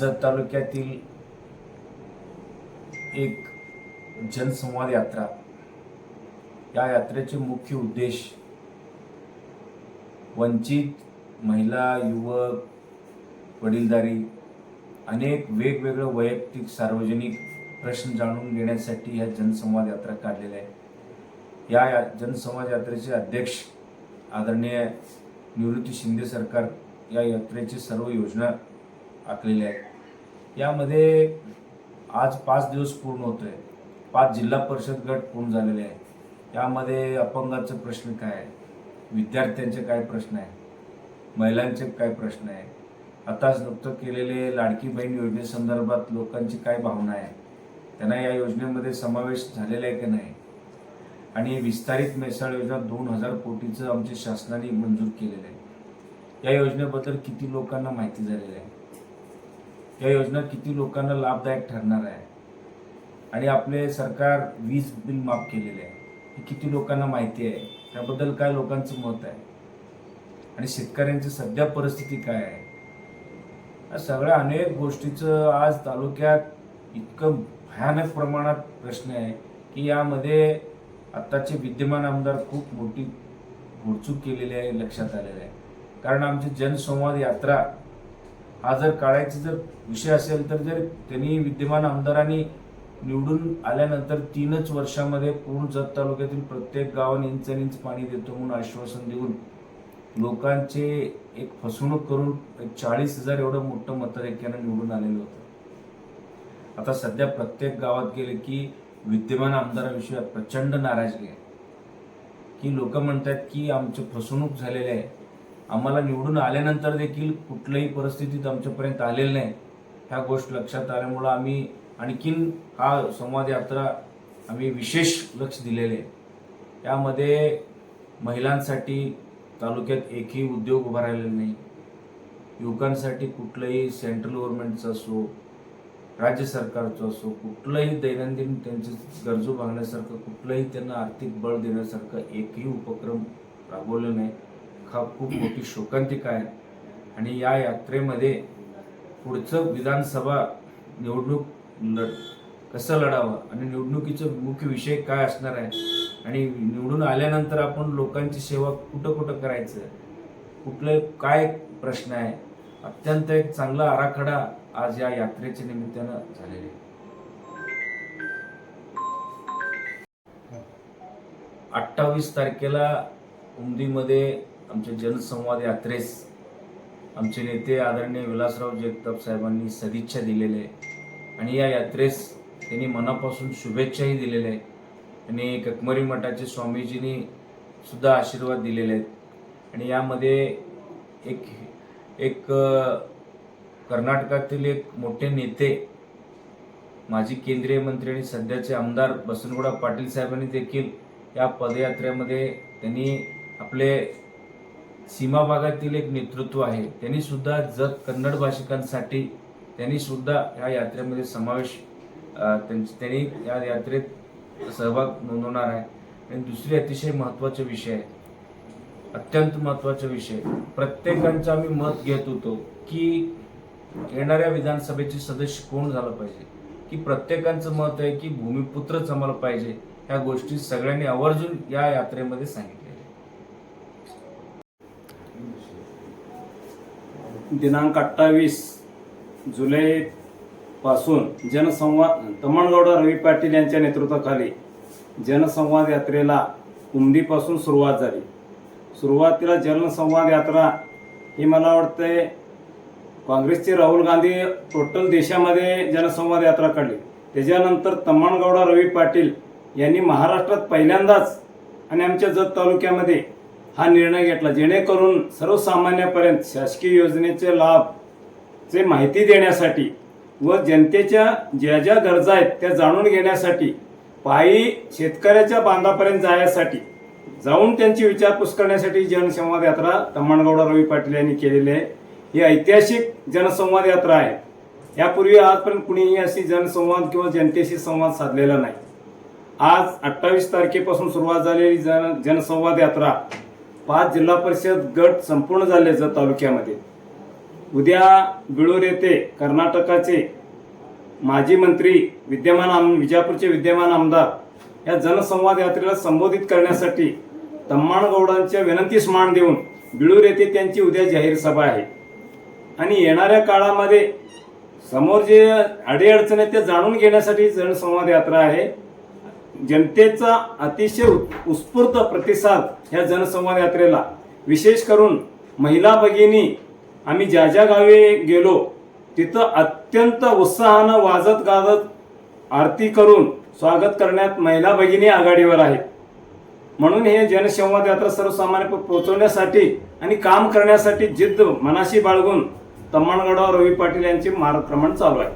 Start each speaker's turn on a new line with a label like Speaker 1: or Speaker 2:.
Speaker 1: जत तालुक्यातील एक जनसंवाद यात्रा या यात्रेचे मुख्य उद्देश वंचित महिला युवक वडीलधारी अनेक वेगवेगळं वैयक्तिक सार्वजनिक प्रश्न जाणून घेण्यासाठी ह्या जनसंवाद यात्रा काढलेल्या आहे या या जनसंवाद यात्रेचे अध्यक्ष आदरणीय निवृत्ती शिंदे सरकार या यात्रेची सर्व योजना आखलेले आहेत यामध्ये आज पाच दिवस पूर्ण होतो आहे पाच जिल्हा परिषद गट पूर्ण झालेले आहे यामध्ये अपंगाचे प्रश्न काय आहे विद्यार्थ्यांचे काय प्रश्न आहे महिलांचे काय प्रश्न आहे आताच नुकतं केलेले लाडकी बहीण योजनेसंदर्भात लोकांची काय भावना आहे? त्यांना या योजनेमध्ये समावेश झालेला आहे की नाही? आणि विस्तारित मेसाळ योजना दोन हजार कोटीचं आमच्या शासनाने मंजूर केलेलं आहे. या योजनेबद्दल किती लोकांना माहिती झालेली आहे? या योजना किती लोकांना लाभदायक ठरणार आहे? आणि आपले सरकार वीज बिल माफ केलेले आहे. हे किती लोकांना माहिती आहे? त्याबद्दल काय लोकांचं मत आहे? आणि शेतकऱ्यांची सध्या परिस्थिती काय आहे? या सगळ्या अनेक गोष्टीचं आज तालुक्यात इतकं भयानक प्रमाणात प्रश्न आहे की यामध्ये आत्ताचे विद्यमान आमदार खूप मोठी घोडचूक केलेली आहे लक्षात आलेलं आहे. कारण आमची जनसंवाद यात्रा हा जर काढायचा जर विषय असेल तर जर त्यांनी विद्यमान आमदारांनी निवडून आल्यानंतर तीनच वर्षामध्ये पूर्ण जत तालुक्यातील प्रत्येक गावाने इंच आणि इंच पाणी देतो म्हणून आश्वासन देऊन लोकांचे एक फसवणूक करून चाळीस हजार एवढं मोठं मतदैक्यानं निवडून आलेलं होतं. आता सध्या प्रत्येक गावात गेले की विद्यमान आमदाराविषयी प्रचंड नाराजगी आहे. की लोक म्हणतात की आमची फसवणूक झालेली आहे. आम्हाला निवडून आल्यानंतर देखील कुठल्याही परिस्थितीत आमच्यापर्यंत आलेलं नाही. ह्या गोष्ट लक्षात आल्यामुळं आम्ही आणखीन हा संवाद यात्रा आम्ही विशेष लक्ष दिलेले आहे. यामध्ये महिलांसाठी तालुक्यात एकही उद्योग उभा राहिलेला नाही. युवकांसाठी कुठलंही सेंट्रल गव्हर्नमेंटचं असो राज्य सरकारचं असो कुठलंही दैनंदिन त्यांचे गरजू भागण्यासारखं कुठलंही त्यांना आर्थिक बळ देण्यासारखं एकही उपक्रम राबवलं नाही. खूप मोठी शोकांतिका आहे. आणि या यात्रेमध्ये पुढचं विधानसभा निवडणूक लढ कसं लढावं आणि निवडणुकीचं मुख्य विषय काय असणार आहे? आणि निवडून आल्यानंतर आपण लोकांची सेवा कुठं कुठं करायचं? कुठलं काय प्रश्न आहे? अत्यंत एक चांगला आराखडा आज या यात्रेच्या निमित्तानं झालेले आहे. अठ्ठावीस तारखेला उमदीमध्ये आमच्या जनसंवाद यात्रेस आमचे नेते आदरणीय विलासराव जगताप साहेबांनी सदिच्छा दिलेल्या आहे. आणि या यात्रेस त्यांनी मनापासून शुभेच्छाही दिलेल्या आहेत. आणि ककमरी मठाचे स्वामीजींनी सुद्धा आशीर्वाद दिलेले आहेत. आणि यामध्ये एक एक कर्नाटकातील एक मोठे नेते माजी केंद्रीय मंत्री आणि सध्याचे आमदार बसनगुडा पाटील साहेबांनी देखील या पदयात्रेमध्ये त्यांनी आपले सीमा भागातील एक नेतृत्व आहे. त्यांनी सुद्धा जर कन्नड भाषिकांसाठी त्यांनी सुद्धा या यात्रेमध्ये समावेश त्यांनी या यात्रेत सहभाग नोंदवणार आहे. आणि दुसरी अतिशय महत्त्वाचा विषय आहे. अत्यंत महत्त्वाचा विषय प्रत्येकांचं आम्ही मत घेत होतो की येणाऱ्या विधानसभेचे सदस्य कोण झालं पाहिजे? की प्रत्येकांचं मत आहे की भूमिपुत्रच आम्हाला पाहिजे? ह्या गोष्टी सगळ्यांनी आवर्जून या यात्रेमध्ये सांगितलेल्या आहेत.
Speaker 2: दिनांक अठ्ठावीस जुलै पासून जनसंवाद तमणगौडा रवी पाटील यांच्या नेतृत्वाखाली जनसंवाद यात्रेला उमदीपासून सुरुवात झाली. सुरुवातीला जनसंवाद यात्रा ही मला वाटते काँग्रेसचे राहुल गांधी टोटल देशामध्ये जनसंवाद यात्रा काढली. त्याच्यानंतर तमणगौडा रवी पाटील यांनी महाराष्ट्रात पहिल्यांदाच आणि आमच्या जत तालुक्यामध्ये हा निर्णय घेतला. जेणेकरून सर्वसामान्यापर्यंत शासकीय योजनेचे लाभ चे माहिती देण्यासाठी व जनतेच्या ज्या ज्या गरजा आहेत त्या जाणून घेण्यासाठी पायी शेतकऱ्याच्या बांधापर्यंत जाण्यासाठी जाऊन त्यांची विचारपूस करण्यासाठी जनसंवाद यात्रा तम्मणगौडा रवी पाटील यांनी केलेली आहे. ही ऐतिहासिक जनसंवाद यात्रा आहे. यापूर्वी आजपर्यंत कुणीही अशी जनसंवाद किंवा जनतेशी संवाद साधलेला नाही. आज अठ्ठावीस तारखेपासून सुरुवात झालेली जन जनसंवाद यात्रा पाच जिल्हा परिषद गट संपूर्ण झाले जत तालुक्यामध्ये. उद्या बिळूर येथे कर्नाटकाचे माजी मंत्री विद्यमान आम विजापूरचे विद्यमान आमदार या जनसंवाद यात्रेला संबोधित करण्यासाठी तम्माणगौडांच्या विनंतीस मान देऊन बिळूर येथे त्यांची उद्या जाहीर सभा आहे. आणि येणाऱ्या काळामध्ये समोर जे अडीअडचण आहेत ते जाणून घेण्यासाठी जनसंवाद यात्रा आहे. जनतेचा अतिशय उत्स्फूर्त प्रतिसाद ह्या जनसंवाद यात्रेला. विशेष करून महिला भगिनी आम्ही ज्या ज्या गावी गेलो तिथं अत्यंत उत्साहानं वाजत गाजत आरती करून स्वागत करण्यात महिला भगिनी आघाडीवर आहेत. म्हणून हे जनसंवाद यात्रा सर्वसामान्य पोहोचवण्यासाठी आणि काम करण्यासाठी जिद्द मनाशी बाळगून तम्मणगडावर रवी पाटील यांचे मार्गक्रमण चालू आहे.